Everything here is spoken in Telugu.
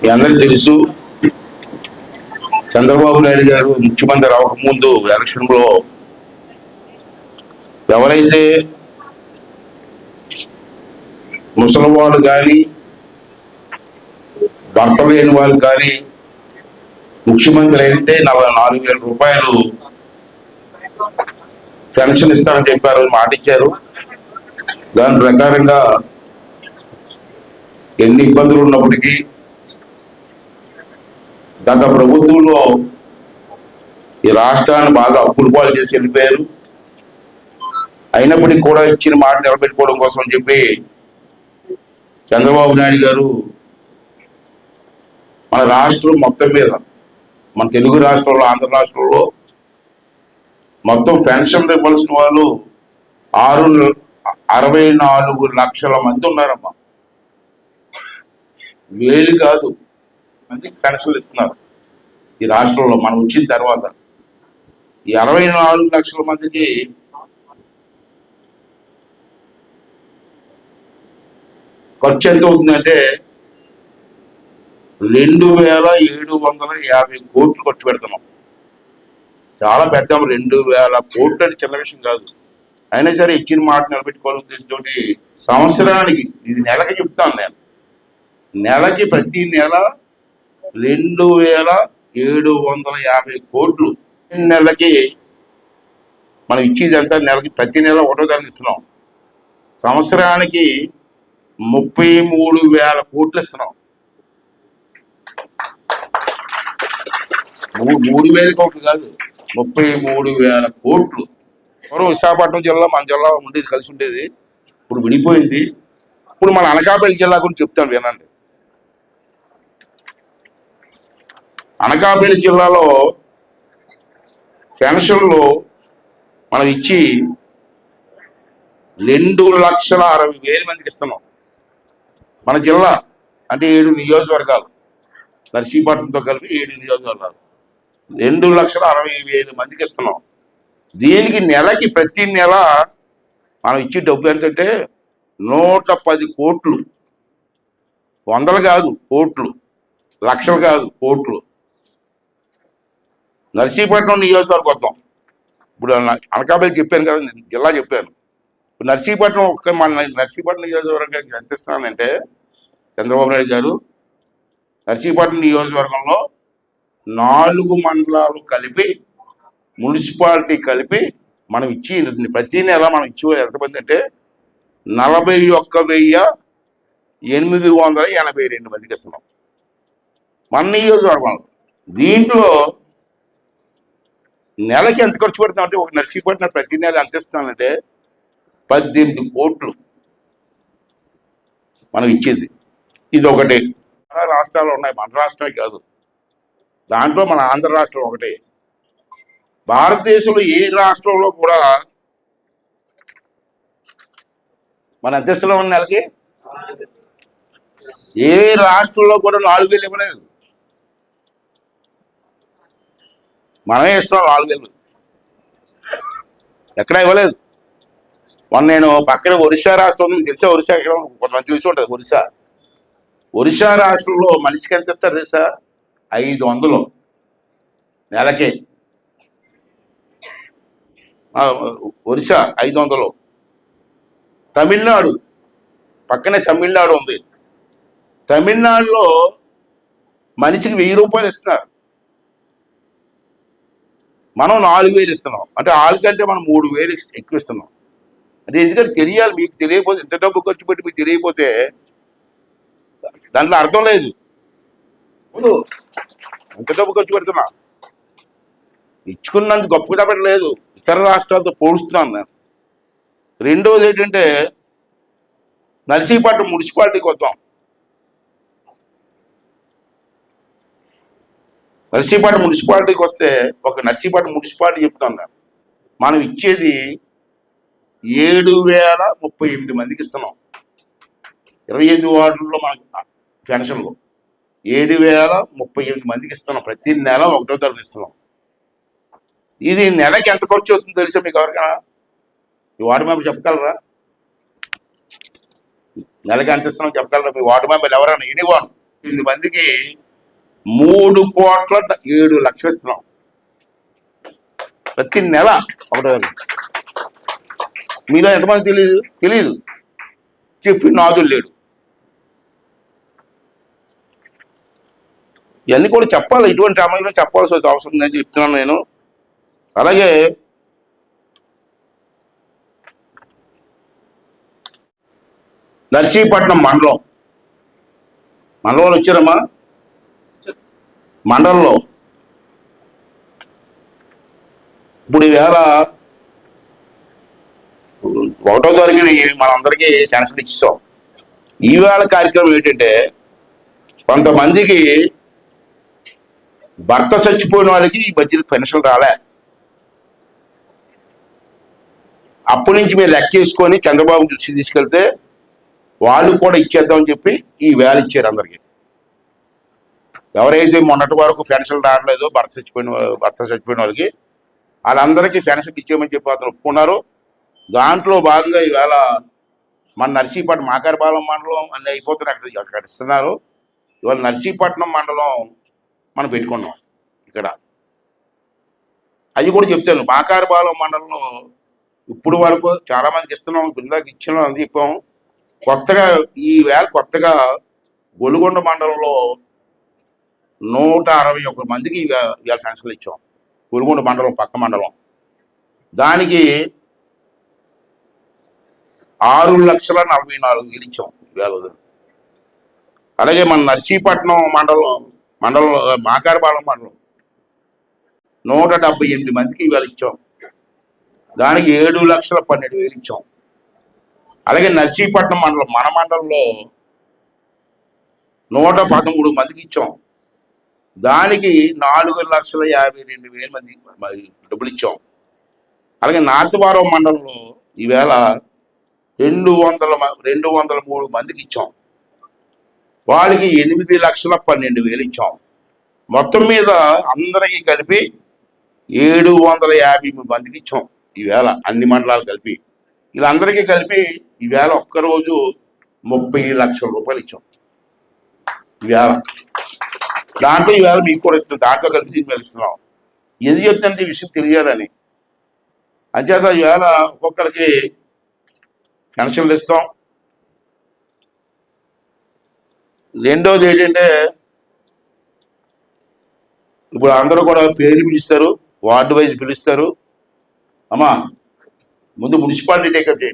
మీ అందరికి తెలుసు చంద్రబాబు నాయుడు గారు ముఖ్యమంత్రి అవ్వకముందు ఎలక్షన్లో ఎవరైతే ముసలి వాళ్ళు కానీ భర్త లేని వాళ్ళు కానీ ముఖ్యమంత్రి అయితే నలభై నాలుగు వేల రూపాయలు పెన్షన్ ఇస్తానని చెప్పారు మాట ఇచ్చారు దాని ప్రకారంగా ఎన్ని ఇబ్బందులు ఉన్నప్పటికీ గత ప్రభుత్వంలో ఈ రాష్ట్రాన్ని బాగా అప్పులు పాలు చేసి వెళ్ళిపోయారు. అయినప్పటికీ కూడా ఇచ్చిన మాట నిలబెట్టుకోవడం కోసం అని చెప్పి చంద్రబాబు నాయుడు గారు మన రాష్ట్రం మొత్తం మీద మన తెలుగు రాష్ట్రంలో ఆంధ్ర రాష్ట్రంలో మొత్తం పెన్షన్ ఇవ్వాల్సిన వాళ్ళు ఆరు అరవై నాలుగు లక్షల మంది ఉన్నారమ్మా. వేలు కాదు మందికి పెన్షన్లు ఇస్తున్నారు. ఈ రాష్ట్రంలో మనం వచ్చిన తర్వాత ఈ అరవై నాలుగు లక్షల మందికి ఖర్చు ఎంత అవుతుందంటే రెండు వేల ఏడు వందల యాభై కోట్లు ఖర్చు పెడుతున్నాం. చాలా పెద్ద రెండు వేల కోట్లు అంటే చిన్న విషయం కాదు. అయినా సరే ఇచ్చిన మాట నిలబెట్టుకోవాలని ఉద్దేశంతో సంవత్సరానికి ఇది నెలకి చెప్తాను నేను. నెలకి ప్రతి నెల రెండు వేల ఏడు వందల యాభై కోట్లు నెలకి మనం ఇచ్చేది ఎంత? నెలకి ప్రతి నెల ఒకటో ధరలు ఇస్తున్నాం. సంవత్సరానికి ముప్పై మూడు వేల కోట్లు ఇస్తున్నాం. మూడు మూడు వేల కోట్లు కాదు ముప్పై మూడు వేల కోట్లు. పూర్వం విశాఖపట్నం జిల్లా మన జిల్లా ఉండేది కలిసి ఉండేది. ఇప్పుడు విడిపోయింది. ఇప్పుడు మన అనకాపల్లి జిల్లా గురించి చెప్తాను వినండి. అనకాపల్లి జిల్లాలో పెన్షన్లు మనం ఇచ్చి రెండు లక్షల అరవై వేల మందికి ఇస్తున్నాం. మన జిల్లా అంటే ఏడు నియోజకవర్గాలు. నర్సీపట్నంతో కలిపి ఏడు నియోజకవర్గాలు. రెండు లక్షల అరవై వేల మందికి ఇస్తున్నాం. దీనికి నెలకి ప్రతి నెల మనం ఇచ్చే డబ్బు ఎంతంటే నూట పది కోట్లు. వందలు కాదు కోట్లు. లక్షలు కాదు కోట్లు. నర్సీపట్నం నియోజకవర్గం వద్దాం. ఇప్పుడు అనకాపల్లి చెప్పాను కదా నేను జిల్లా చెప్పాను. ఇప్పుడు నర్సీపట్నం ఒక్క మన నర్సీపట్నం నియోజకవర్గానికి ఎంత ఇస్తున్నానంటే చంద్రబాబు నాయుడు గారు నర్సీపట్నం నియోజకవర్గంలో నాలుగు మండలాలు కలిపి మున్సిపాలిటీ కలిపి మనం ఇచ్చి ప్రతి నెల మనం ఇచ్చి ఎంతమంది అంటే నలభై ఒక్క వెయ్యి ఎనిమిది వందల ఎనభై రెండు మందికి ఇస్తున్నాం. మన నియోజకవర్గంలో దీంట్లో నెలకి ఎంత ఖర్చు పెడతాం అంటే ఒక నర్సీపట్నం ప్రతి నెల ఎంత ఇస్తానంటే పద్దెనిమిది కోట్లు మనం ఇచ్చేది. ఇది ఒకటి చాలా రాష్ట్రాలు ఉన్నాయి మన రాష్ట్రమే కాదు. దాంట్లో మన ఆంధ్ర రాష్ట్రం ఒకటే. భారతదేశంలో ఏ రాష్ట్రంలో కూడా మన ఎంత ఉన్న నెలకి ఏ రాష్ట్రంలో కూడా నాలుగు వేలు ఇవ్వలేదు. మనమే ఇస్తున్నాం నాలుగు వేలు ఎక్కడా ఇవ్వలేదు. మొన్న నేను పక్కన ఒరిస్సా రాష్ట్రం ఉంది తెలిసే ఒరిస్సా ఎక్కడ కొంతమంది తెలిసి ఉంటుంది ఒరిస్సా. ఒరిస్సా రాష్ట్రంలో మనిషికి ఎంత ఇస్తారు తెలుసా? ఐదు వందలు. నెలకి. ఒరిస్సా ఐదు వందలు. తమిళనాడు. పక్కనే తమిళనాడు ఉంది. తమిళనాడులో మనిషికి వెయ్యి రూపాయలు ఇస్తున్నారు. మనం నాలుగు వేలు ఇస్తున్నాం. అంటే వాళ్ళకంటే మనం మూడు వేలు ఎక్కువ ఇస్తున్నాం. అంటే ఎందుకంటే తెలియాలి మీకు తెలియకపోతే ఇంత డబ్బు ఖర్చు పెట్టి మీకు తెలియకపోతే దాంట్లో అర్థం లేదు. ఇంత ఎంత డబ్బు ఖర్చు పెడుతున్నా. ఇచ్చుకున్నంత గొప్పగా పెట్టలేదు ఇతర రాష్ట్రాలతో పోలుస్తున్నాను నేను. రెండోది ఏంటంటే నర్సీపట్నం మున్సిపాలిటీకి వద్దాం. నర్సీపేట మున్సిపాలిటీకి వస్తే ఒక నర్సీపేట మున్సిపాలిటీ చెప్తున్నాను మనం ఇచ్చేది ఏడు వేల ముప్పై ఎనిమిది మందికి ఇస్తున్నాం. ఇరవై ఎనిమిది వార్డుల్లో మనకి పెన్షన్లు. ఏడు వేల ముప్పై ఎనిమిది మందికి ఇస్తున్నాం. ప్రతి నెల ఒకటో తరగతి ఇస్తున్నాం. ఇది నెలకి ఎంత ఖర్చు అవుతుందో తెలుసా మీకు ఎవరికైనా? ఈ వార్డు మెంబర్ చెప్పగలరా? నెలకి ఎంత ఇస్తున్నాం చెప్పగలరా? మీ వార్డు మెంబర్ ఎవరైనా ఎనీవన్ ఎనిమిది మందికి మూడు కోట్ల ఏడు లక్షలు ఇస్తున్నాం. ప్రతి నెల ఒకటో మీలో ఎంతమంది తెలియదు తెలియదు చెప్పి నాదులు లేడు. ఇవన్నీ కూడా చెప్పాలి. ఇటువంటి అమలులో చెప్పాల్సి అవసరం ఉందని చెప్తున్నాను నేను. అలాగే నర్సీపట్నం మండలం. మండలంలో వచ్చారమ్మా. మండలంలో. ఇప్పుడు ఈవేళ ఒకటో తారీఖున మనందరికీ క్యాన్సిల్ ఇచ్చేసాం. ఈవేళ కార్యక్రమం ఏంటంటే కొంతమందికి భర్త చచ్చిపోయిన వాళ్ళకి ఈ మధ్యలో పెన్షన్ రాలే. అప్పటి నుంచి మేము లెక్కేసుకొని చంద్రబాబు దృష్టి తీసుకెళ్తే వాళ్ళు కూడా ఇచ్చేద్దామని చెప్పి ఈ వేళ ఇచ్చారు అందరికి. ఎవరైతే మొన్నటి వరకు పెన్షన్ రావట్లేదు భర్త చచ్చిపోయిన భర్త చచ్చిపోయిన వాళ్ళకి వాళ్ళందరికీ పెన్షన్ ఇచ్చేయమని చెప్పి అతను ఒప్పుకున్నారు. దాంట్లో భాగంగా ఈవేళ మన నర్సీపట్నం మాకారిపాలెం మండలం అన్నీ అయిపోతున్నాయి అక్కడ అక్కడ ఇస్తున్నారు. ఇవాళ నర్సీపట్నం మండలం మనం పెట్టుకున్నాం ఇక్కడ. అవి కూడా చెప్తాను. మాకారిపాలెం మండలంలో ఇప్పుడు వరకు చాలా మందికి ఇస్తున్నాం ఇప్పుడు ఇచ్చినాం అని చెప్పాం కొత్తగా ఈ వేళ కొత్తగా గొలుగొండ మండలంలో నూట అరవై ఒక్క మందికి ఇవాళ పెన్షన్లు ఇచ్చాం. గొలుగొండ మండలం పక్క మండలం. దానికి ఆరు లక్షల నలభై నాలుగు వేలు ఇచ్చాం ఇవాళ అలాగే మన నర్సీపట్నం మండలం మండలం మాకారపాలెం మండలం. నూట డెబ్బై ఎనిమిది మందికి ఇవాళ ఇచ్చాం. దానికి ఏడు లక్షల పన్నెండు వేలు ఇచ్చాం. అలాగే నర్సీపట్నం మండలం మన మండలంలో నూట పదమూడు మందికి ఇచ్చాం. దానికి నాలుగు లక్షల యాభై రెండు వేల మంది డబ్బులు ఇచ్చాం. అలాగే నార్త్వారం మండలంలో ఈవేళ రెండు వందల రెండు వందల మూడు మందికి ఇచ్చాం. వాళ్ళకి ఎనిమిది లక్షల పన్నెండు వేలు ఇచ్చాం. మొత్తం మీద అందరికీ కలిపి ఏడు వందల యాభై మూడు మందికి ఇచ్చాం ఈవేళ అన్ని మండలాలు కలిపి. వీళ్ళందరికీ కలిపి ఈవేళ ఒక్కరోజు ముప్పై లక్షల రూపాయలు ఇచ్చాం. ఈవేళ దాంట్లో ఈవేళ మీకు కూడా ఇస్తున్నాం దాంట్లో కలిసి దీన్ని ఇస్తున్నాం ఎందుకు చెప్తుందంటే ఈ విషయం తెలియాలని. అంచేత ఈవేళ ఒక్కొక్కరికి పెన్షన్లు ఇస్తాం రెండోది ఏంటంటే ఇప్పుడు అందరూ కూడా పేర్లు పిలుస్తారు వార్డు వైజ్ పిలుస్తారు. అమ్మా ముందు మున్సిపాలిటీ టేకప్ చేయండి.